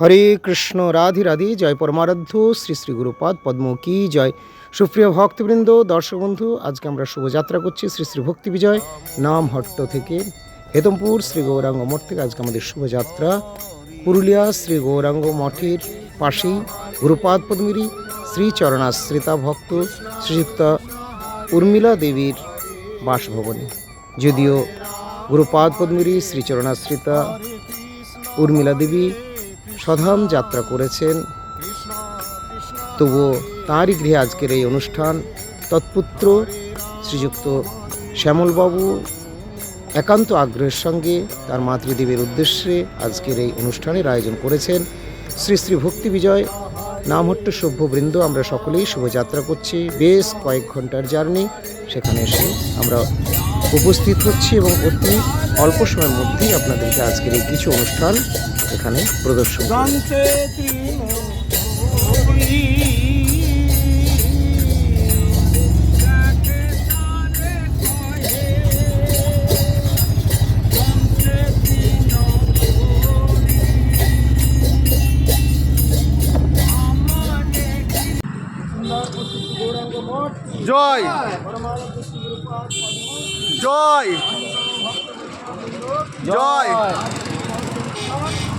হরে কৃষ্ণ, রাধি রাধি, জয় পরমারাধ্য, শ্রী শ্রী গুরুপাদ পদ্ম কি জয়। সুপ্রিয় ভক্তবৃন্দ, দর্শক বন্ধু, আজকে আমরা শুভযাত্রা করছি শ্রী শ্রী ভক্তি বিজয়, নাম হট্ট থেকে। হেতমপুর শ্রী গৌরাঙ্গ মঠ থেকে আজকে আমাদের শুভযাত্রা। পুরুলিয়া শ্রী গৌরাঙ্গ মঠের পাশেই গুরুপাদ পদ্মিরী শ্রী চরণাশ্রিতা ভক্ত শ্রীযুক্তা উর্মিলা দেবীর বাসভবনে। যদিও গুরুপাদ পদ্মিরী শ্রীচরণাশ্রিতা উর্মিলা দেবী সধাম যাত্রা করেছেন। তবুও তাঁরই গৃহে আজকের এই অনুষ্ঠান। তৎপুত্র শ্রীযুক্ত শ্যামলবাবু একান্ত আগ্রহের সঙ্গে তার মাতৃদেবীর উদ্দেশ্যে আজকের এই অনুষ্ঠানের আয়োজন করেছেন। শ্রী শ্রী ভক্তি বিজয়, নামহট্ট সভ্যবৃন্দ, আমরা সকলেই শুভযাত্রা করছি। বেশ কয়েক ঘণ্টার জার্নি, সেখানে এসে আমরা উপস্থিত হচ্ছি এবং অতি অল্প সময়ের মধ্যেই আপনাদেরকে আজকের এই কিছু অনুষ্ঠান এখানে প্রদর্শন জয়। জয়। জয়।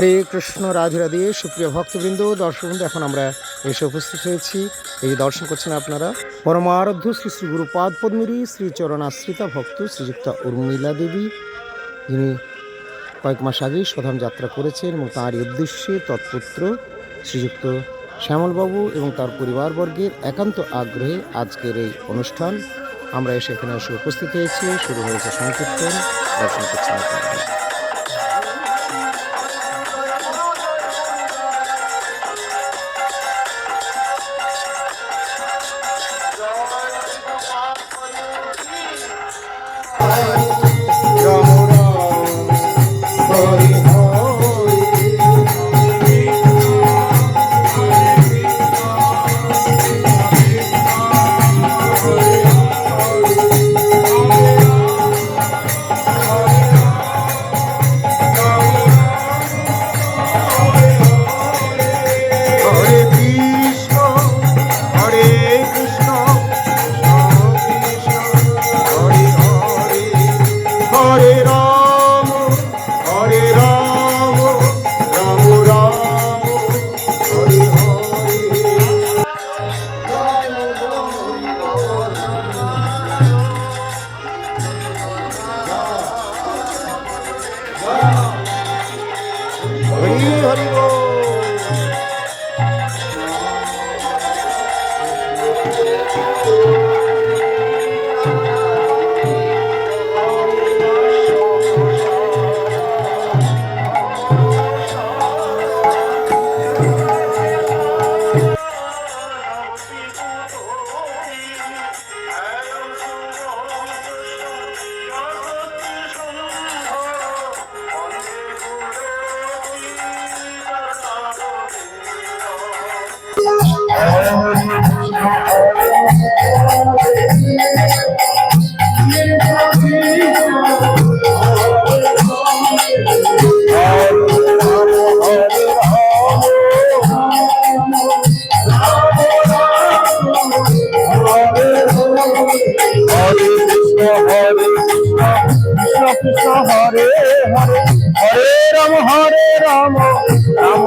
হরে কৃষ্ণ, রাধে রাধে, সুপ্রিয় ভক্তবৃন্দ, দর্শকবৃন্দ, এখন আমরা এসে উপস্থিত হয়েছি। এই দর্শন করছেন আপনারা পরমারাধ্য শ্রী শ্রী গুরুপাদ পদ্মিরী শ্রী চরণাশ্রিতা ভক্ত শ্রীযুক্তা উর্মিলা দেবী। যিনি কয়েক মাস আগেই সধাম যাত্রা করেছেন এবং তাঁরই উদ্দেশ্যে তৎপুত্র শ্রীযুক্ত শ্যামলবাবু এবং তার পরিবারবর্গের একান্ত আগ্রহে আজকের এই অনুষ্ঠান। আমরা এসে এখানে এসে উপস্থিত হয়েছি। শুরু হয়েছে সংকীর্তন। দর্শন করছেন আপনারা।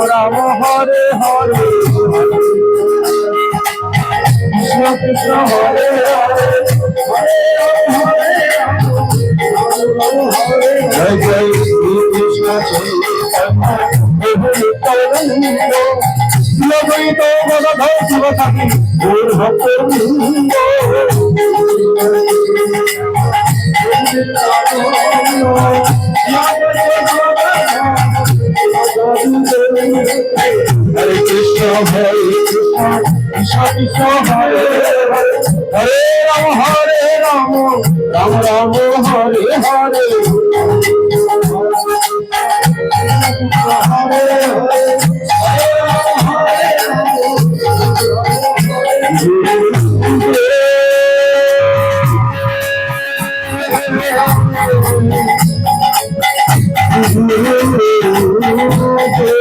রাম হরে হরে কৃষ্ণ কৃষ্ণ হরে হরে জয় জয় শ্রী কৃষ্ণ চৈতন্য গদাধর শিব থাকি ভক্ত Oh, কৃষ্ণ হরে রাম হরে রাম রাম রাম। হরে হরে জয় জয়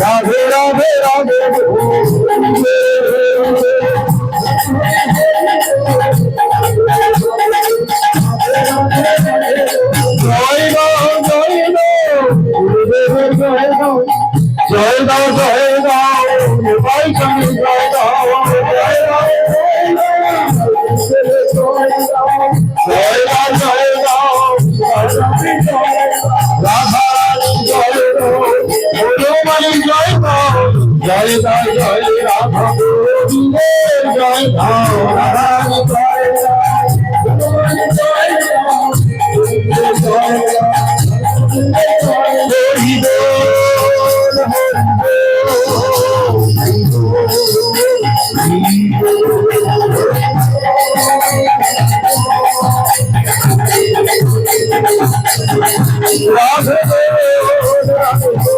রাধে রাধে রাধে রাধে জয় দাও জয় রাধা গোবিন্দের জয় দাও রাধা জয় জয় জয় রাধে রাধে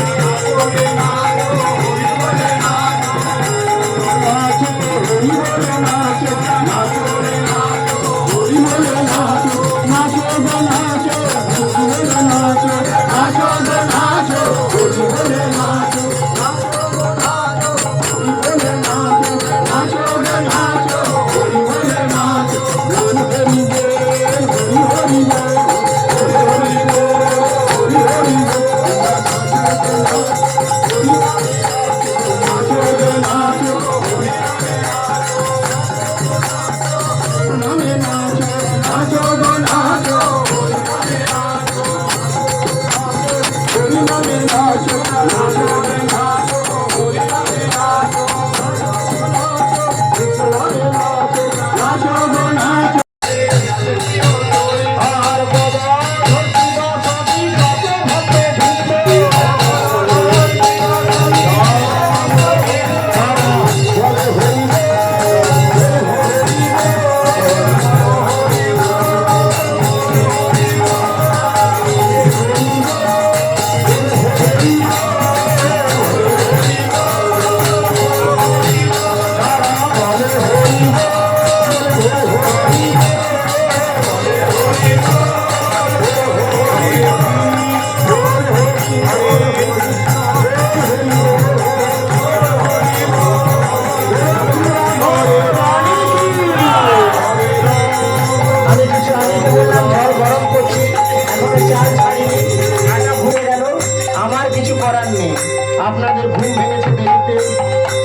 আপনাদের ঘুম ভেঙেছে দেরিতে।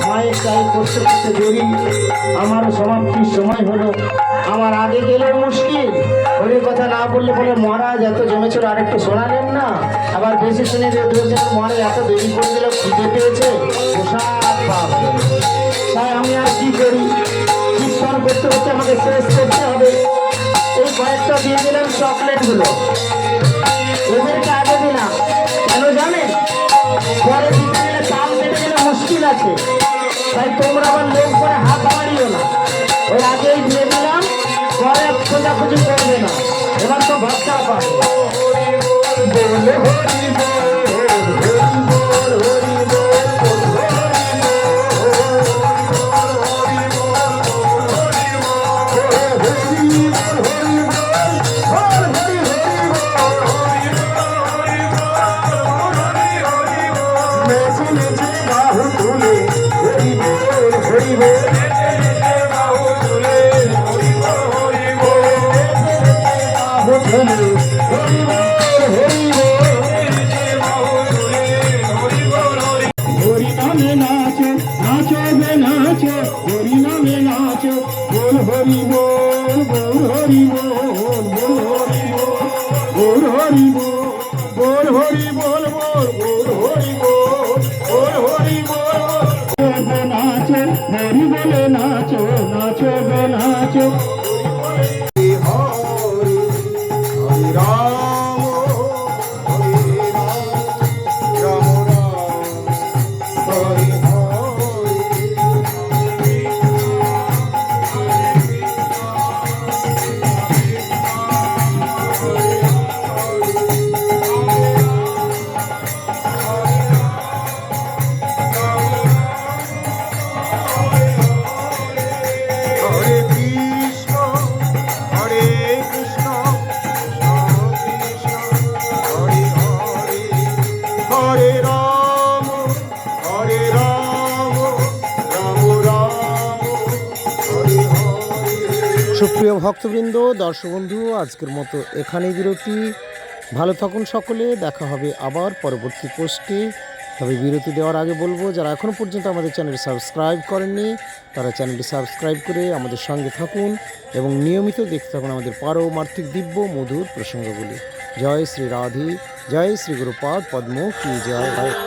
মায়ের চাই করতে করতে দেরি। আমার সমাপ্তির সময় হলো। আমার আগে গেলে মুশকিল। ওই কথা না বললে বলে, মহারাজ, এত জমেছিল আর একটু শোনালেন না? আবার বেশি শুনে বলছেন মহারাজ, এত দেরি করে দিল খুঁজে পেয়েছে? তাই আমি আর কি করি? কীর্তন করতে করতে আমাকে শেষ করতে হবে। এই কয়েকটা দিয়ে দিলাম চকলেটগুলো। আছে। তাই তোমরা আবার লোক করে হাত বাড়িও না। ওই আগেই দিয়ে দিলাম পরে খোঁজাখুঁজি করবে না। এবার তো ভাবটা পাবে। বলে হরি বল, হরি বল, হরে সুপ্রিয় ভক্তবৃন্দ দর্শক বন্ধু আজকের মতো এখানেই বিরতি। ভালো থাকুন সকলে, দেখা হবে আবার পরবর্তী পোস্টে। তবে বিরতি দেওয়ার আগে বলব, যারা এখনও পর্যন্ত আমাদের চ্যানেল সাবস্ক্রাইব করেননি, তারা চ্যানেলটি সাবস্ক্রাইব করে আমাদের সঙ্গে থাকুন এবং নিয়মিত দেখতে থাকুন আমাদের পারমার্থিক দিব্য, মধুর প্রসঙ্গগুলি। জয় শ্রী রাধি, জয় শ্রী গুরুপাদ, পদ্ম, কি জয়।